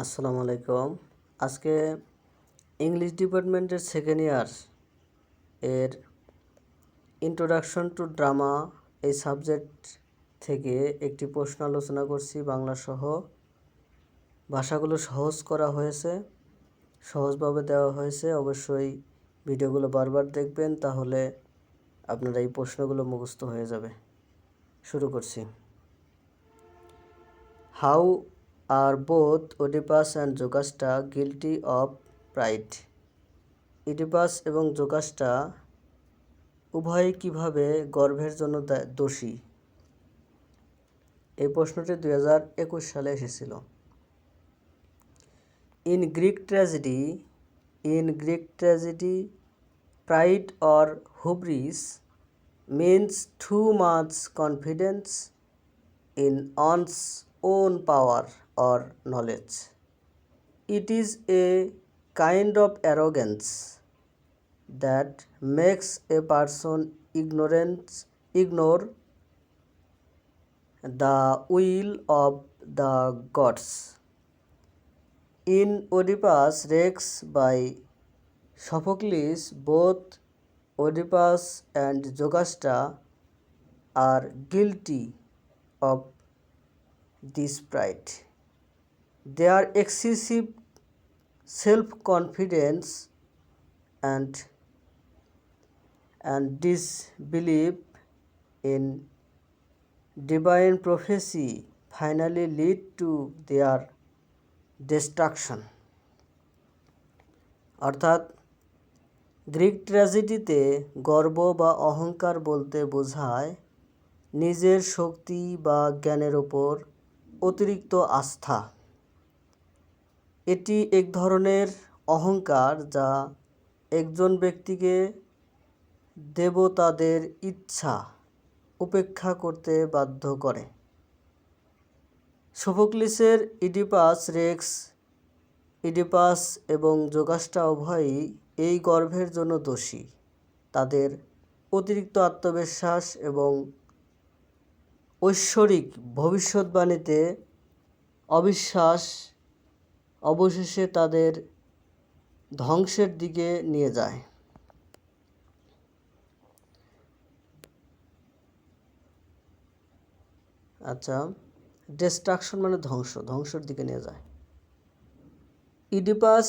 আসসালামু আলাইকুম। আজকে ইংলিশ ডিপার্টমেন্টের সেকেন্ড ইয়ার এর ইন্ট্রোডাকশন টু ড্রামা এই সাবজেক্ট থেকে একটি প্রশ্ন আলোচনা করছি বাংলা সহ। ভাষাগুলো সহজ করা হয়েছে, সহজভাবে দেওয়া হয়েছে। অবশ্যই ভিডিওগুলো বারবার দেখবেন, তাহলে আপনারা এই প্রশ্নগুলো মুখস্থ হয়ে যাবে। শুরু করছি। How are both Oedipus and Jocasta guilty of pride Oedipus এবং জোকাস্টা উভয়ই কীভাবে গর্ভের জন্য দোষী? এই প্রশ্নটি দুই হাজার একুশ সালে এসেছিল। In Greek tragedy in Greek tragedy pride or hubris means too much confidence in one's own power. Or knowledge. It is a kind of arrogance that makes a person ignorance ignore the will of the gods. In Oedipus Rex by Sophocles, both Oedipus and Jocasta are guilty of this pride. Their excessive self confidence and and disbelief in divine prophecy finally lead to their destruction. অর্থাৎ Greek ট্র্যাজেডিতে গর্ব বা অহংকার বলতে বোঝায় নিজের শক্তি বা জ্ঞানের ওপর অতিরিক্ত আস্থা এটি এক ধরনের অহংকার যা একজন ব্যক্তিকে দেবতাদের ইচ্ছা উপেক্ষা করতে বাধ্য করে। সোফোক্লিসের ইডিপাস রেক্স, ইডিপাস এবং যোগাস্টা উভয়ই এই গর্ভের জন্য দোষী। তাদের অতিরিক্ত আত্মবিশ্বাস এবং ঐশ্বরিক ভবিষ্যৎবাণীতে অবিশ্বাস অবশেষে তাদের ধ্বংসের দিকে নিয়ে যায়। আচ্ছা ডিস্ট্রাকশন মানে ধ্বংস, ধ্বংসের দিকে নিয়ে যায়। Oedipus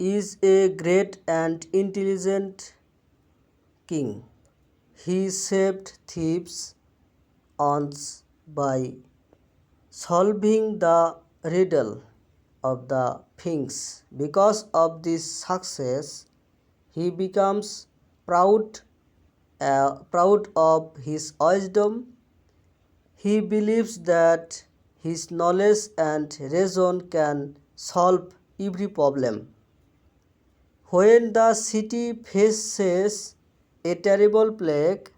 is a great and intelligent king he saved Thebes once by solving the riddle of the Sphinx. Because of this success, he becomes proud, uh, proud of his wisdom. He believes that his knowledge and reason can solve every problem. When the city faces a terrible plague,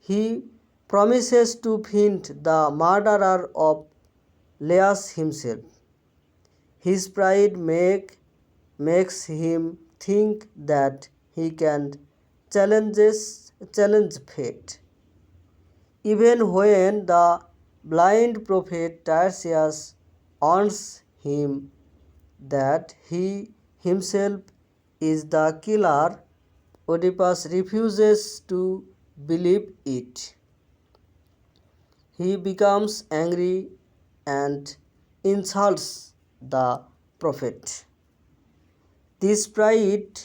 he promises to find the murderer of Laius himself. His pride make, makes him think that he can challenges, challenge fate. Even when the blind prophet Tiresias warns him that he himself is the killer, Oedipus refuses to believe it. He becomes angry and insults the prophet. This pride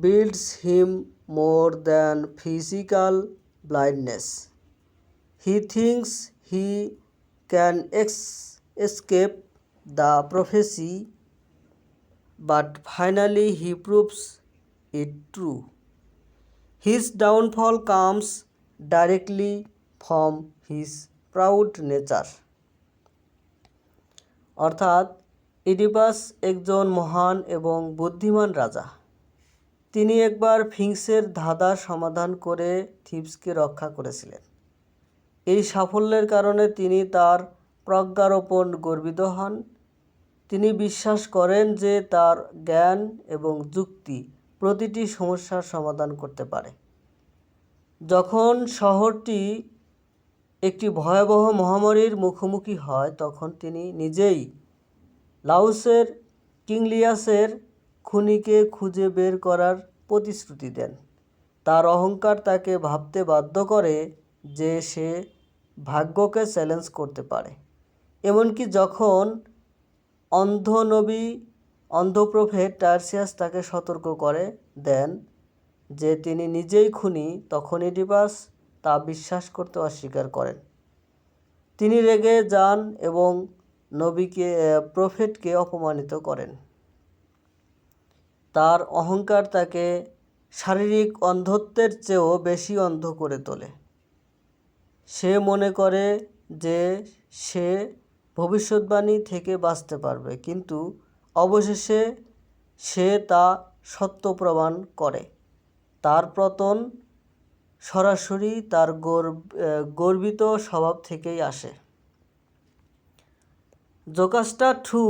builds him more than physical blindness. He thinks he can ex- escape the prophecy, but finally he proves it true. His downfall comes directly from his proud nature. অর্থাৎ Oedipus একজন মহান এবং বুদ্ধিমান রাজা। তিনি একবার ফিংসের ধাঁধার সমাধান করে থিপসকে রক্ষা করেছিলেন। এই সাফল্যের কারণে তিনি তার প্রজ্ঞার ওপর গর্বিত হন। তিনি বিশ্বাস করেন যে তার জ্ঞান এবং যুক্তি প্রতিটি সমস্যার সমাধান করতে পারে। যখন শহরটি একটি ভয়াবহ মহামারীর মুখোমুখি হয়, তখন তিনি নিজেই লাউসের কিংলিয়াসের খুনিকে খুঁজে বের করার প্রতিশ্রুতি দেন। তার অহংকার তাকে ভাবতে বাধ্য করে যে সে ভাগ্যকে চ্যালেঞ্জ করতে পারে। এমনকি যখন অন্ধ নবী অন্ধপ্রফেট টার্সিয়াস তাকে সতর্ক করে দেন যে তিনি নিজেই খুনি, তখন ইডিপাস তা বিশ্বাস করতে অস্বীকার করেন। তিনি রেগে যান এবং নবীকে প্রফেটকে অপমানিত করেন। তার অহংকার তাকে শারীরিক অন্ধত্বের চেয়েও বেশি অন্ধ করে তোলে। সে মনে করে যে সে ভবিষ্যৎবাণী থেকে বাঁচতে পারবে, কিন্তু অবশেষে সে তা সত্য প্রমাণ করে। তার পতন সরাসরি তার গর্বিত স্বভাব থেকেই আসে। Jocasta too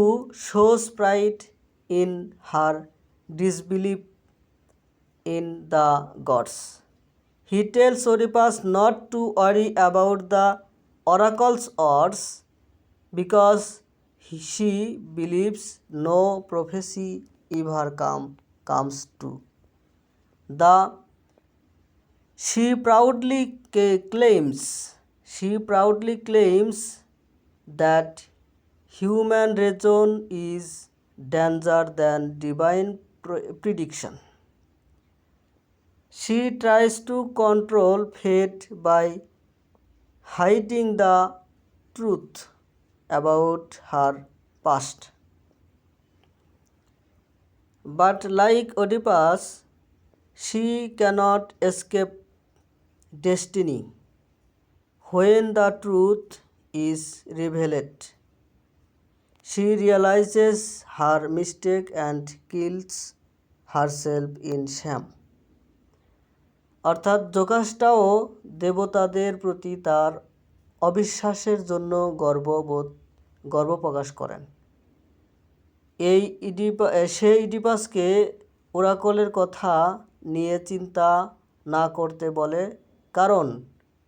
shows pride in her disbelief in the gods. He tell Oedipus not to worry about the oracles odds because he believes no prophecy ever come, comes true. The She proudly claims she proudly claims that human reason is danger than divine prediction. She tries to control fate by hiding the truth about her past. But like Oedipus, she cannot escape destiny. When the truth is revealed, she realizes her mistake and kills herself in shame. অর্থাৎ জোকাসটাও দেবতাদের প্রতি তার অবিশ্বাসের জন্য গর্ববোধ গর্ব প্রকাশ করেন এই ইডিপা সে ইডিপাসকে ওরাকলের কথা নিয়ে চিন্তা না করতে বলে কারণ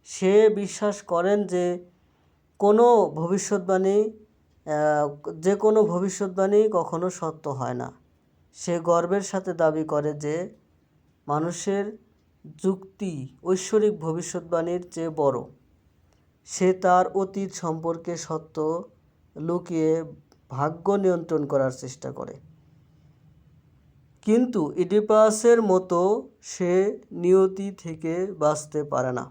সে বিশ্বাস করেন যে কোনো ভবিষ্যৎবাণী যে কোনো ভবিষ্যৎবাণী কখনো সত্য হয় না। সে গর্বের সাথে দাবি করে যে মানুষের যুক্তি ঐশ্বরিক ভবিষ্যৎবাণীর চেয়ে বড়। সে তার অতীত সম্পর্কে সত্য লুকিয়ে ভাগ্য নিয়ন্ত্রণ করার চেষ্টা করে। কিন্তু ইডিপাসের মতো সে নিয়তি থেকে বাঁচতে পারে না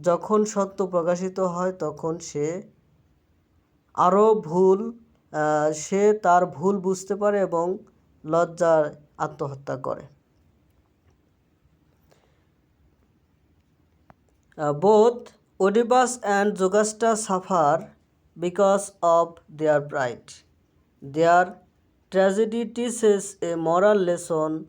যখন সত্য প্রকাশিত হয় তখন সে আরও ভুল সে তার ভুল বুঝতে পারে এবং লজ্জায় আত্মহত্যা করে Uh, both and and suffer suffer of their their pride. Tragedy teaches a moral lesson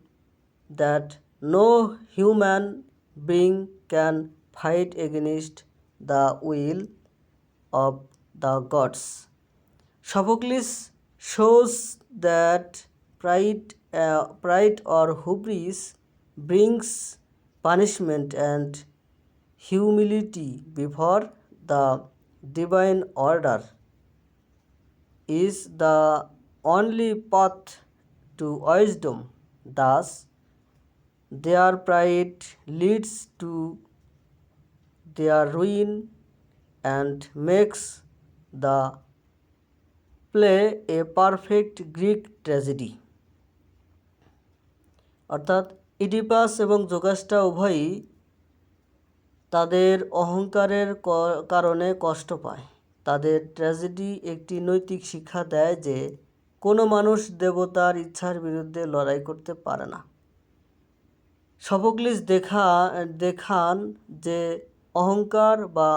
that no human being can fight against the will of the gods. Sophocles shows that pride, uh, pride or hubris brings punishment and humility before the divine order is the only path to wisdom. Thus, their pride leads to their ruin and makes the play a perfect Greek tragedy. অর্থাৎ Oedipus এবং Jocasta উভয়ই তাদের অহংকারের কারণে কষ্ট পায় তাদের tragedy একটি নৈতিক শিক্ষা দেয় যে কোনো মানুষ দেবতার ইচ্ছার বিরুদ্ধে লড়াই করতে পারে না। সফোক্লিস দেখা, দেখান যে অহংকার বা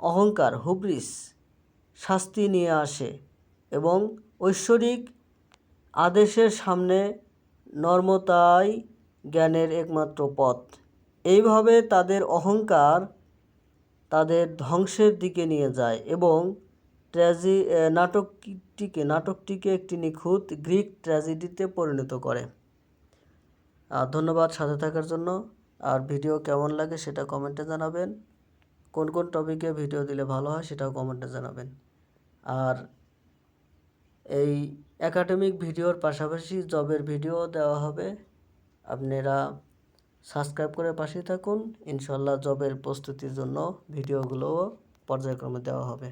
অহংকার হুব্রিস শাস্তি নিয়ে আসে এবং ঐশ্বরিক আদেশের সামনে নর্মতাই জ্ঞানের একমাত্র পথ। এইভাবে তাদের অহংকার তাদের ধ্বংসের দিকে নিয়ে যায় এবং ট্র্যাজি নাটকটিকে নাটকটিকে একটি নিখুঁত গ্রিক ট্র্যাজেডিতে পরিণত করে। আর ধন্যবাদ সাথে থাকার জন্য। আর ভিডিও কেমন লাগে সেটা কমেন্টে জানাবেন। কোন কোন টপিকে ভিডিও দিলে ভালো হয় সেটাও কমেন্টে জানাবেন। আর এই একাডেমিক ভিডিওর পাশাপাশি জবের ভিডিও দেওয়া হবে। আপনারা সাবস্ক্রাইব করে পাশে থাকুন। ইনশাল্লাহ জবের প্রস্তুতির জন্য ভিডিওগুলোও পর্যায়ক্রমে দেওয়া হবে।